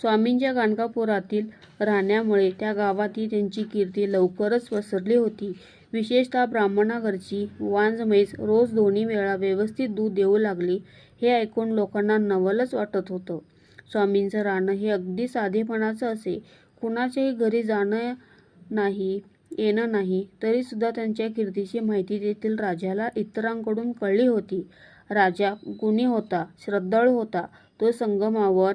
स्वामींच्या गाणगापुरातील राहण्यामुळे त्या गावातही त्यांची कीर्ती लवकरच पसरली होती. विशेषतः ब्राह्मणाघरची वांज-म्हैस रोज दोन्ही वेळा व्यवस्थित दूध देऊ लागली हे ऐकून लोकांना नवलच वाटत होतं. स्वामींचं राहणं हे अगदी साधेपणाचं असे. कुणाच्याही घरी जाणं नाही, येणं नाही. तरीसुद्धा त्यांच्या कीर्तीची माहिती तेथील राजाला इतरांकडून कळली होती. राजा गुणी होता, श्रद्धाळू होता. तो संगमावर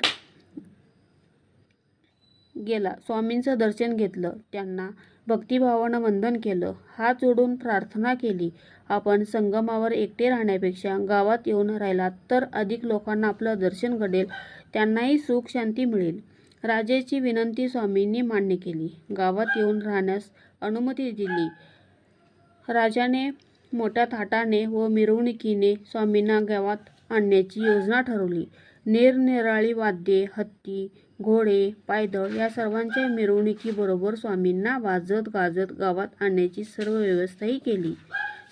गेला. स्वामींचं दर्शन घेतलं. त्यांना भक्तिभावानं वंदन केलं. हात जोडून प्रार्थना केली. आपण संगमावर एकटे राहण्यापेक्षा गावात येऊन राहिलात तर अधिक लोकांना आपलं दर्शन घडेल, त्यांनाही सुख शांती मिळेल. राजाची विनंती स्वामींनी मान्य केली. गावात येऊन राहण्यास अनुमती दिली. राजाने मोठ्या थाटाने व मिरवणुकीने स्वामींना गावात आणण्याची योजना ठरवली. निरनिराळी वाद्ये, हत्ती, घोडे, पायदळ या सर्वांच्या मिरवणुकीबरोबर स्वामींना वाजत-गाजत गावात आणण्याची सर्व व्यवस्थाही केली.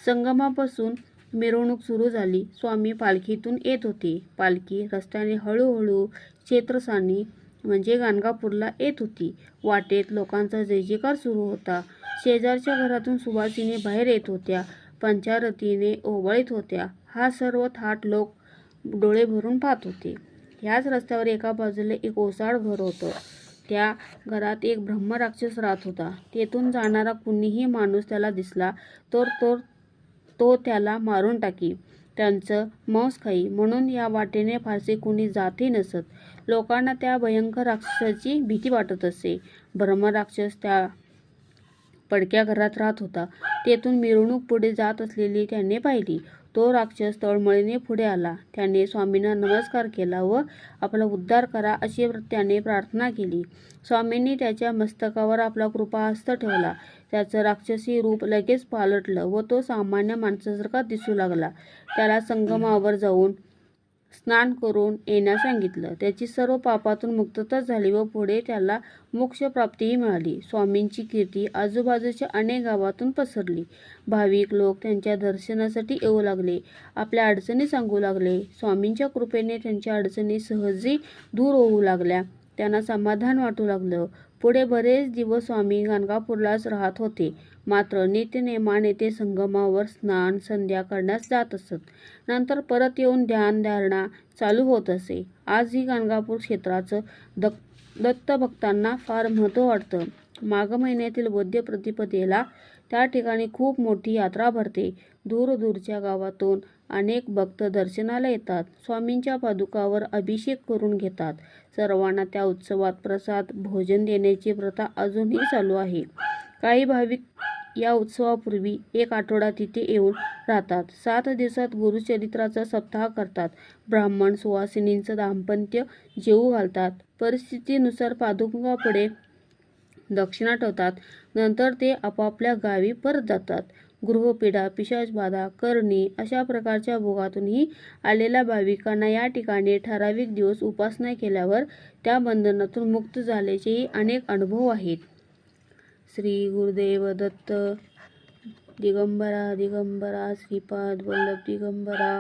संगमापासून मिरवणूक सुरू झाली. स्वामी पालखीतून येत होते. पालखी रस्त्याने हळूहळू क्षेत्रसानी म्हणजे गाणगापूरला येत होती. वाटेत लोकांचा जयजयकार सुरू होता. शेजारच्या घरातून सुभाषिनी बाहेर येत होत्या. पंचारतीने ओवाळीत होत्या. हा सर्व थाट लोक डोळे भरून पाहत होते. ह्याच रस्त्यावर एका बाजूला एक ओसाड घर होतं. त्या घरात एक ब्रह्मराक्षस राहत होता. तेथून जाणारा कुणीही माणूस त्याला दिसला तर तो तो त्याला मारून टाकी. त्यांचं मांस खाई. म्हणून या वाटेने फारसे कुणी जातही नसत. लोकांना त्या भयंकर राक्षसाची भीती वाटत असे. ब्रह्मराक्षस त्या पडक्या घरात राहत होता. तेथून मिरवणूक पुढे जात असलेली त्याने पाहिली. तो राक्षस तळमळीने पुढे आला. त्याने स्वामींना नमस्कार केला व आपला उद्धार करा अशी त्याने प्रार्थना केली. स्वामींनी त्याच्या मस्तकावर आपला कृपाहस्त ठेवला. त्याचं राक्षसी रूप लगेच पालटलं व तो सामान्य माणसासारखा दिसू लागला. त्याला संगमावर जाऊन स्नान करून येण्यास सांगितलं. त्याची सर्व पापातून मुक्तता झाली व पुढे त्याला मोक्षप्राप्तीही मिळाली. स्वामींची कीर्ती आजूबाजूच्या अनेक गावातून पसरली. भाविक लोक त्यांच्या दर्शनासाठी येऊ लागले. आपल्या अडचणी सांगू लागले. स्वामींच्या कृपेने त्यांच्या अडचणी सहजही दूर होऊ लागल्या. त्यांना समाधान वाटू लागलं. पुढे बरेच दिवस स्वामी गाणगापूरलाच राहत होते. मात्र नित्यनेमाने ते संगमावर स्नान, संध्या करण्यास जात असत. नंतर परत येऊन ध्यान-धारणा चालू होत असे. आजही गाणगापूर क्षेत्राचं दत्तभक्तांना फार महत्त्व वाटतं. माघ महिन्यातील वद्य प्रतिपदेला त्या ठिकाणी खूप मोठी यात्रा भरते. दूरदूरच्या गावातून अनेक भक्त दर्शनाला येतात. स्वामींच्या पादुकावर अभिषेक करून घेतात. सर्वांना त्या उत्सवात प्रसाद, भोजन देण्याची प्रथा अजूनही चालू आहे. काही भाविक या उत्सवापूर्वी एक आठवडा तिथे येऊन राहतात. सात दिवसात गुरुचरित्राचा सप्ताह करतात. ब्राह्मण सुवासिनींचं दाम्पत्य जेवू घालतात. परिस्थितीनुसार पादुकापुढे दक्षिणा ठेवतात. नंतर ते आपापल्या गावी परत जातात. गृहपीडा पिशाचबाधा, करणी अशा प्रकारच्या भोगातूनही आलेल्या भाविकांना या ठिकाणी ठराविक दिवस उपासना केल्यावर त्या बंधनातून मुक्त झाल्याचेही अनेक अनुभव आहेत. श्री गुरुदेव दत्त दिगंबरा दिगंबरा श्रीपाद वल्लभ दिगंबरा